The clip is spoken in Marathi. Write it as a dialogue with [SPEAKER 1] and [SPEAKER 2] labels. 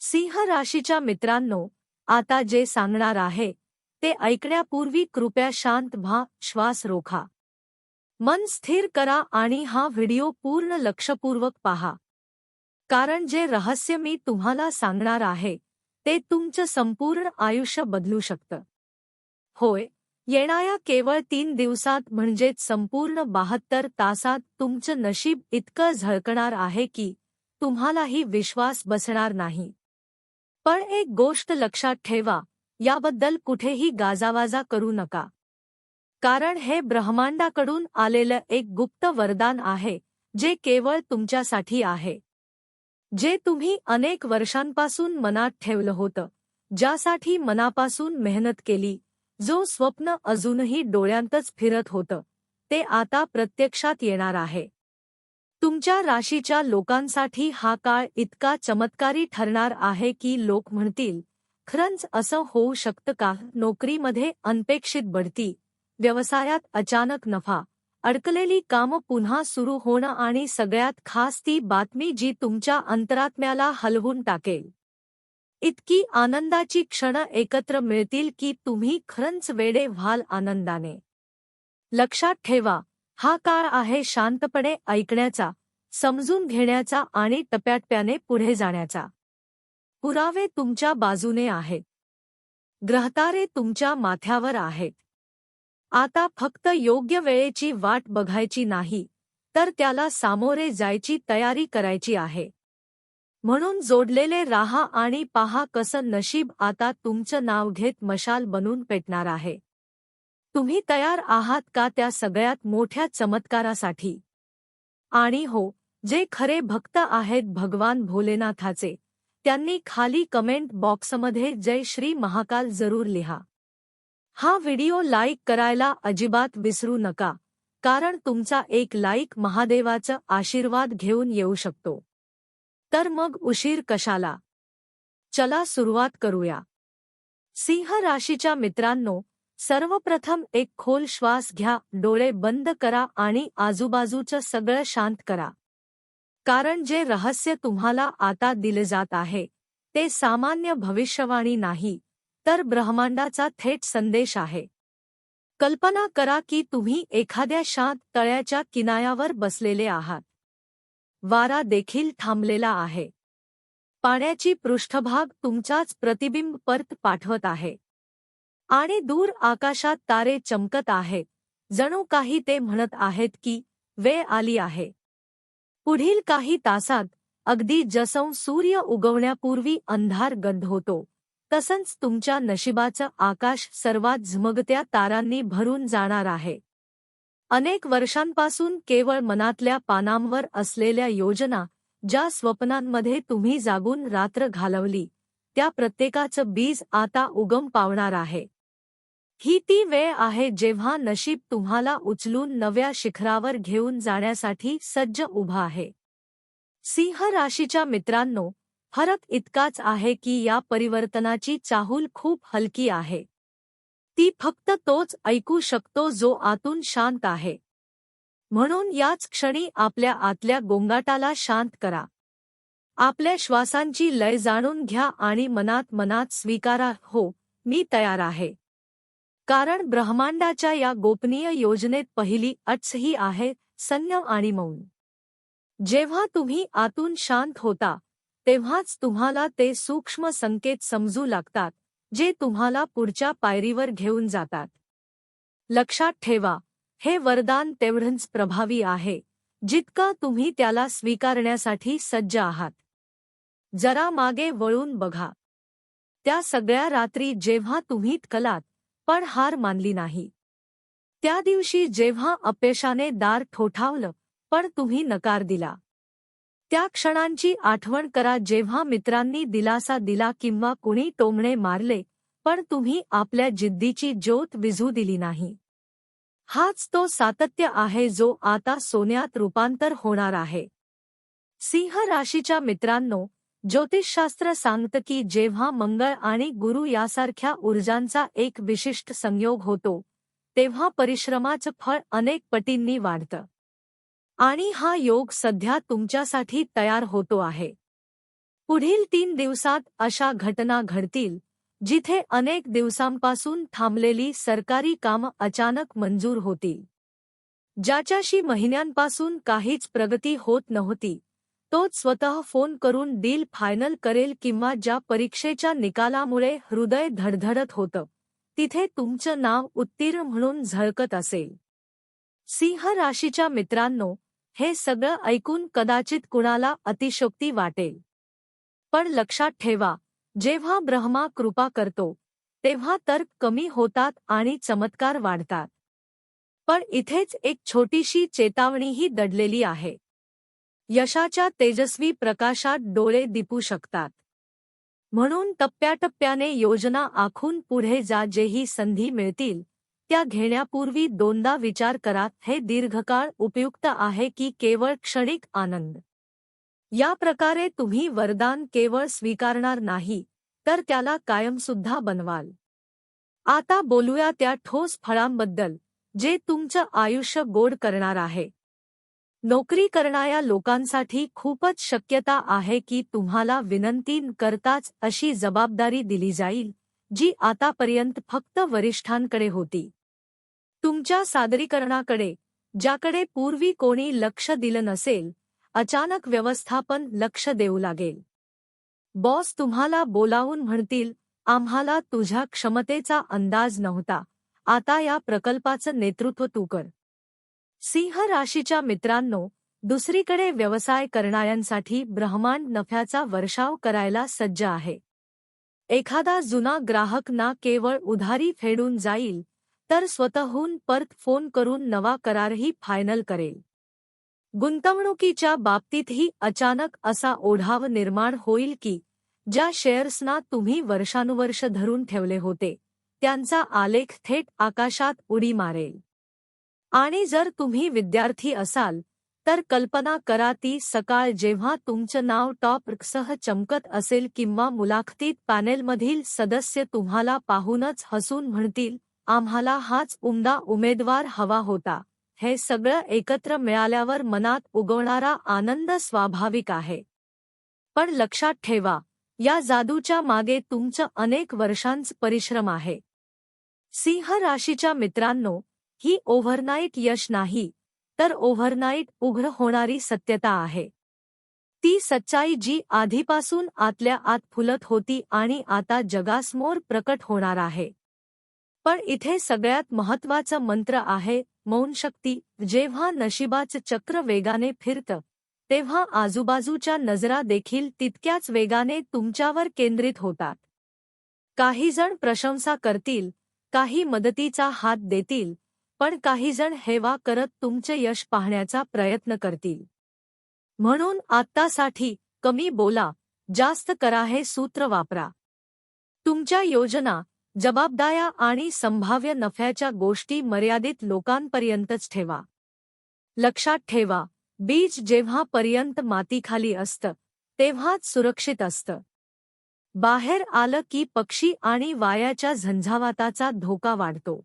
[SPEAKER 1] सिंह राशीच्या मित्रांनो आता जे सांगणार आहे ते ऐकण्यापूर्वी कृपया शांत व्हा श्वास रोखा. मन स्थिर करा आणि हा व्हिडिओ पूर्ण लक्षपूर्वक पहा. कारण जे रहस्य मी तुम्हाला सांगणार आहे ते तुमचं संपूर्ण आयुष्य बदलू शकतं. होय येणाऱ्या केवळ तीन दिवसात म्हणजेच संपूर्ण बहात्तर तासात तुमचं नशीब इतकं झळकणार आहे की तुम्हालाही विश्वास बसणार नाही. पण एक गोष्ट लक्षात ठेवा याबद्दल कुठेही गाजावाजा करू नका. कारण हे ब्रह्मांडाकडून आलेलं एक गुप्त वरदान आहे जे केवळ तुमच्यासाठी आहे. जे तुम्ही अनेक वर्षांपासून मनात ठेवलं होतं ज्यासाठी मनापासून मेहनत केली जो स्वप्न अजूनही डोळ्यांतच फिरत होतं ते आता प्रत्यक्षात येणार आहे. तुमच्या राशीच्या लोकांसाठी हा काळ इतका चमत्कारी ठरणार आहे की लोक म्हणतील खरंच असं होऊ शकतं का? नोकरीमध्ये अनपेक्षित बढती. व्यवसायात अचानक नफा. अडकलेली कामं पुन्हा सुरू होणं आणि सगळ्यात खास ती बातमी जी तुमच्या अंतरात्म्याला हलवून टाकेल. इतकी आनंदाची क्षण एकत्र मिळतील की तुम्ही खरंच वेडे व्हाल आनंदाने. लक्षात ठेवा हा काळ आहे शांतपणे ऐकण्याचा समजून घेण्याचा आणि टप्प्याटप्याने पुढे जाण्याचा. पुरावे तुमच्या बाजूने आहेत. ग्रहतारे तुमच्या माथ्यावर आहेत. आता फक्त योग्य वेळेची वाट बघायची नाही तर त्याला सामोरे जायची तयारी करायची आहे. म्हणून जोडलेले राहा आणि पहा कसं नशीब आता तुमचं नाव घेत मशाल बनून पेटणार आहे. तुम्ही तयार आहात का त्या सगळ्यात मोठ्या चमत्कारासाठी? आणि हो जे खरे भक्त आहेत भगवान भोलेनाथाचे त्यांनी खाली कमेंट बॉक्समध्ये जय श्री महाकाल जरूर लिहा. हा व्हिडिओ लाईक करायला अजिबात विसरू नका कारण तुमचा एक लाईक महादेवाचं आशीर्वाद घेऊन येऊ शकतो. तर मग उशीर कशाला? चला सुरुवात करूया. सिंह राशीच्या मित्रांनो सर्वप्रथम एक खोल श्वास घ्या डोळे बंद करा आणि आजूबाजूचं सगळं शांत करा. कारण जे रहस्य तुम्हाला आता दिले जात आहे ते सामान्य भविष्यवाणी नाही तर ब्रह्मांडाचा थेट संदेश आहे. कल्पना करा की तुम्ही एखाद्या शांत तळ्याच्या किनायावर बसलेले आहात. वारा देखील थांबलेला आहे. पाण्याची पृष्ठभाग तुमचाच प्रतिबिंब परत पाठवत आहे. आणि दूर आकाशात तारे चमकत आहेत. जणू काही ते म्हणत आहेत की वेळ आली आहे. पुढील काही तासात अगदी जसं सूर्य उगवण्यापूर्वी अंधार गंध होतो तसंच तुमच्या नशिबाचं आकाश सर्वात झमगत्या तारांनी भरून जाणार आहे. अनेक वर्षांपासून केवळ मनातल्या पानांवर असलेल्या योजना ज्या स्वप्नांमध्ये तुम्ही जागून रात्र घालवली त्या प्रत्येकाचं बीज आता उगम पावणार आहे. ही ती वेळ आहे जेव्हा नशीब तुम्हाला उचलून नव्या शिखरावर घेऊन जाण्यासाठी सज्ज उभा आहे. सिंह राशीच्या मित्रांनो फरक इतकाच आहे की या परिवर्तनाची चाहूल खूप हलकी आहे. ती फक्त तोच ऐकू शकतो जो आतून शांत आहे. म्हणून याच क्षणी आपल्या आतल्या गोंगाटाला शांत करा. आपल्या श्वासांची लय जाणून घ्या आणि मनात मनात स्वीकारा हो मी तयार आहे. कारण ब्रह्मांडाच्या या गोपनीय योजनेत पहिली अट्स ही आहे संयम आणि मौन. जेव्हा तुम्ही आतून शांत होता तेव्हाच तुम्हाला ते सूक्ष्म संकेत समजू लागतात जे तुम्हाला पुढच्या पायरीवर घेऊन जातात. लक्षात ठेवा हे वरदान तेवढंच प्रभावी आहे जितकं तुम्ही त्याला स्वीकारण्यासाठी सज्ज आहात. जरा मागे वळून बघा. त्या सगळ्या रात्री जेव्हा तुम्ही कलात पण हार मानली नाही. त्या दिवशी जेव्हा अपयशाने दार ठोठावलं पण तुम्ही नकार दिला. त्या क्षणांची आठवण करा जेव्हा मित्रांनी दिलासा दिला किंवा कुणी टोमणे मारले पण तुम्ही आपल्या जिद्दीची ज्योत विझू दिली नाही. हाच तो सातत्य आहे जो आता सोन्यात रूपांतर होणार आहे. सिंह राशीच्या मित्रांनो ज्योतिषशास्त्र सांगतं की जेव्हा मंगळ आणि गुरु यासारख्या ऊर्जांचा एक विशिष्ट संयोग होतो तेव्हा परिश्रमाचं फळ अनेक पटींनी वाढतं. आणि हा योग सध्या तुमच्यासाठी तयार होतो आहे. पुढील तीन दिवसात अशा घटना घडतील जिथे अनेक दिवसांपासून थांबलेली सरकारी कामं अचानक मंजूर होतील. ज्याच्याशी महिन्यांपासून काहीच प्रगती होत नव्हती तोच स्वतः फोन करून डील फायनल करेल किंवा ज्या परीक्षेच्या निकालामुळे हृदय धडधडत होतं. तिथे तुमचं नाव उत्तीर्ण म्हणून झळकत असेल. सिंह राशीच्या मित्रांनो हे सगळं ऐकून कदाचित कुणाला अतिशोक्ती वाटेल. पण लक्षात ठेवा जेव्हा ब्रह्मा कृपा करतो तेव्हा तर्क कमी होतात आणि चमत्कार वाढतात. पण इथेच एक छोटीशी चेतावणीही दडलेली आहे. यशाच्या तेजस्वी प्रकाशात डोळे दिपू शकतात. म्हणून टप्प्याटप्प्याने योजना आखून पुढे जा जेही संधी मिळतील त्या घेण्यापूर्वी दोनदा विचार करा हे दीर्घकाळ उपयुक्त आहे की केवळ क्षणिक आनंद? या प्रकारे तुम्ही वरदान केवळ स्वीकारणार नाही तर त्याला कायमसुद्धा बनवाल. आता बोलूया त्या ठोस फळांबद्दल जे तुमचं आयुष्य गोड करणार आहे. नोकरी करणाऱ्या लोकांसाठी खूपच शक्यता आहे की तुम्हाला विनंती करताच अशी जबाबदारी दिली जाईल जी आतापर्यंत फक्त वरिष्ठांकडे होती. तुमच्या सादरीकरणाकडे ज्याकडे पूर्वी कोणी लक्ष दिलं नसेल अचानक व्यवस्थापन लक्ष देऊ लागेल. बॉस तुम्हाला बोलावून म्हणतील आम्हाला तुझ्या क्षमतेचा अंदाज नव्हता आता या प्रकल्पाचं नेतृत्व तू कर. सिंह राशीच्या मित्रांनो दुसरीकडे व्यवसाय करणाऱ्यांसाठी ब्रह्मांड नफ्याचा वर्षाव करायला सज्ज आहे. एखादा जुना ग्राहक ना केवळ उधारी फेडून जाईल तर स्वतःहून परत फोन करून नवा करारही फायनल करेल. गुंतवणुकीच्या बाबतीतही अचानक असा ओढाव निर्माण होईल की ज्या शेअर्सना तुम्ही वर्षानुवर्ष धरून ठेवले होते त्यांचा आलेख थेट आकाशात उडी मारेल. आणि जर तुम्ही विद्यार्थी असाल तर कल्पना करा ती सकाळ जेव्हा तुमचं नाव टॉपसह चमकत असेल किंवा मुलाखतीत पॅनेलमधील सदस्य तुम्हाला पाहूनच हसून म्हणतील आम्हाला हाच उमदा उमेदवार हवा होता. हे सगळं एकत्र मिळाल्यावर मनात उगवणारा आनंद स्वाभाविक आहे. पण लक्षात ठेवा या जादूच्या मागे तुमचं अनेक वर्षांच परिश्रम आहे. सिंह राशीच्या मित्रांनो ही ओव्हरनाईट यश नाही तर ओव्हरनाईट उघड होणारी सत्यता आहे. ती सच्चाई जी आधीपासून आतल्या आत फुलत होती आणि आता जगासमोर प्रकट होणार आहे. पण इथे सगळ्यात महत्वाचं मंत्र आहे मौन शक्ती जेव्हा नशिबाचं चक्र वेगाने फिरतं तेव्हा आजूबाजूच्या नजरा देखील तितक्याच वेगाने तुमच्यावर केंद्रित होतात. काहीजण प्रशंसा करतील काही मदतीचा हात देतील पण काही जण हेवा करत तुमचे यश पाहण्याचा प्रयत्न करतील. म्हणून आत्तासाठी कमी बोला जास्त करा हे सूत्र वापरा. तुमच्या योजना जबाबदाया आणि संभाव्य नफ्याच्या गोष्टी मर्यादित लोकांपर्यंतच ठेवा. लक्षात ठेवा बीज जेव्हा पर्यंत मातीखाली असतं तेव्हाच सुरक्षित असतं. बाहेर आलं की पक्षी आणि वायाच्या झंझावाताचा धोका वाढतो.